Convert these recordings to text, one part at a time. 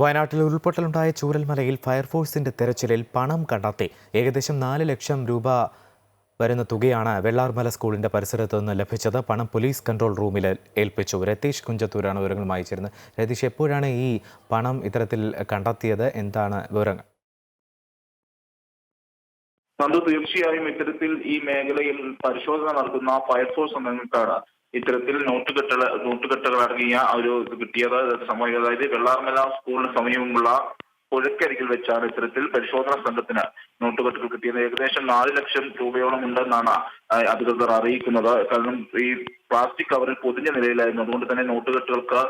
വയനാട്ടിൽ ഉരുൾപൊട്ടലുണ്ടായ ചൂരൽമലയിൽ ഫയർഫോഴ്സിന്റെ തെരച്ചിലിൽ പണം കണ്ടെത്തി. ഏകദേശം നാല് ലക്ഷം രൂപ വരുന്ന തുകയാണ് വെള്ളാർമല സ്കൂളിന്റെ പരിസരത്ത് നിന്ന് ലഭിച്ചത്. പണം പോലീസ് കൺട്രോൾ റൂമിൽ ഏൽപ്പിച്ചു. രതീഷ് കുഞ്ചത്തൂരാണ് വിവരങ്ങളുമായി ചേരുന്നത് രതീഷ് എപ്പോഴാണ് ഈ പണം ഇത്തരത്തിൽ കണ്ടെത്തിയത്? എന്താണ് വിവരങ്ങൾ? തീർച്ചയായും ഇത്തരത്തിൽ ഈ മേഖലയിൽ പരിശോധന നടത്തുന്ന ഫയർഫോഴ്സ് അംഗങ്ങൾക്കാണ് ഇത്തരത്തിൽ നോട്ടുകെട്ടുകൾ അടങ്ങിയ ഒരു ഇത് കിട്ടിയത് സമയം അതായത് വെള്ളാർമല സ്കൂളിന് സമീപമുള്ള പുഴക്കരികിൽ വെച്ചാണ് ഇത്തരത്തിൽ പരിശോധന സംഘത്തിന് നോട്ടുകെട്ടുകൾ കിട്ടിയത്. ഏകദേശം നാല് ലക്ഷം രൂപയോളം ഉണ്ടെന്നാണ് അധികൃതർ അറിയിക്കുന്നത്. കാരണം ഈ പ്ലാസ്റ്റിക് കവറിൽ പൊതിഞ്ഞ നിലയിലായിരുന്നു. അതുകൊണ്ട് തന്നെ നോട്ടുകെട്ടുകൾക്ക്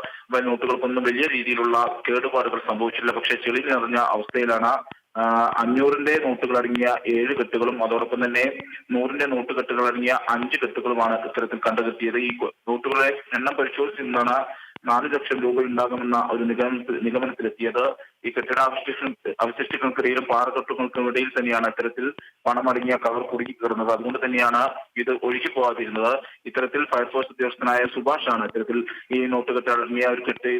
നോട്ടുകൾക്കൊന്നും വലിയ രീതിയിലുള്ള കേടുപാടുകൾ സംഭവിച്ചില്ല പക്ഷേ ചെളി നിറഞ്ഞ അവസ്ഥയിലാണ് അഞ്ഞൂറിന്റെ നോട്ടുകൾ അടങ്ങിയ ഏഴ് കെട്ടുകളും അതോടൊപ്പം തന്നെ നൂറിന്റെ നോട്ട് കെട്ടുകൾ അടങ്ങിയ അഞ്ച് കെട്ടുകളുമാണ് ഇത്തരത്തിൽ കണ്ടുകെട്ടിയത്. ഈ നോട്ടുകളുടെ നോട്ടുകളെ എണ്ണം പരിശോധിച്ചിരുന്നാണ് നാല് ലക്ഷം രൂപ ഉണ്ടാകുമെന്ന ഒരു നിഗമനത്തിലെത്തിയത്. ഈ കെട്ടിടാവശിഷ്ട അവശിഷ്ടങ്ങൾക്കിടയിലും പാറക്കെട്ടുകൾക്കും ഇടയിൽ തന്നെയാണ് ഇത്തരത്തിൽ പണമടങ്ങിയ കവർ കുടുങ്ങി കയറുന്നത് അതുകൊണ്ട് തന്നെയാണ് ഇത് ഒഴുകി പോകാതിരുന്നത്. ഇത്തരത്തിൽ ഫയർഫോഴ്സ് ഉദ്യോഗസ്ഥനായ സുഭാഷാണ് ഇത്തരത്തിൽ ഈ നോട്ട് ഒരു കെട്ട്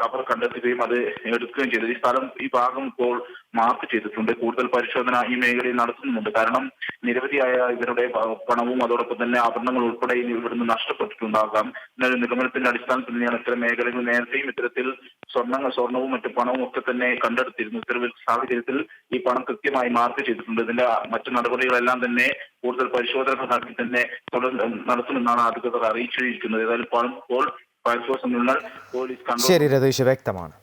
കവർ കണ്ടെത്തുകയും അത് എടുക്കുകയും ചെയ്തത് ഈ സ്ഥലം ഈ ഭാഗം ഇപ്പോൾ മാർക്ക് ചെയ്തിട്ടുണ്ട്. കൂടുതൽ പരിശോധന ഈ മേഖലയിൽ നടത്തുന്നുണ്ട്. കാരണം നിരവധിയായ ഇവരുടെ പണവും അതോടൊപ്പം തന്നെ ആഭരണങ്ങൾ ഉൾപ്പെടെ ഇവിടുന്ന് നഷ്ടപ്പെട്ടിട്ടുണ്ടാകാം. എന്നൊരു നിഗമനത്തിന്റെ അടിസ്ഥാനത്തിൽ തന്നെയാണ് ഇത്തരം മേഖലകൾ നേരത്തെയും ഇത്തരത്തിൽ സ്വർണങ്ങൾ സ്വർണവും മറ്റു പണവും ഒക്കെ തന്നെ കണ്ടെടുത്തിരുന്നു. ഇത്തരം സാഹചര്യത്തിൽ ഈ പണം കൃത്യമായി മാർക്ക് ചെയ്തിട്ടുണ്ട്. ഇതിന്റെ മറ്റു നടപടികളെല്ലാം തന്നെ കൂടുതൽ പരിശോധന നടത്തി തന്നെ തുടർ നടത്തുമെന്നാണ് അധികൃതർ അറിയിച്ചിരിക്കുന്നത്. ഏതായാലും പണം ഇപ്പോൾ ഫയർഫോഴ്സ് പോലീസ് ശരി രതീഷ് വ്യക്തമാണ്.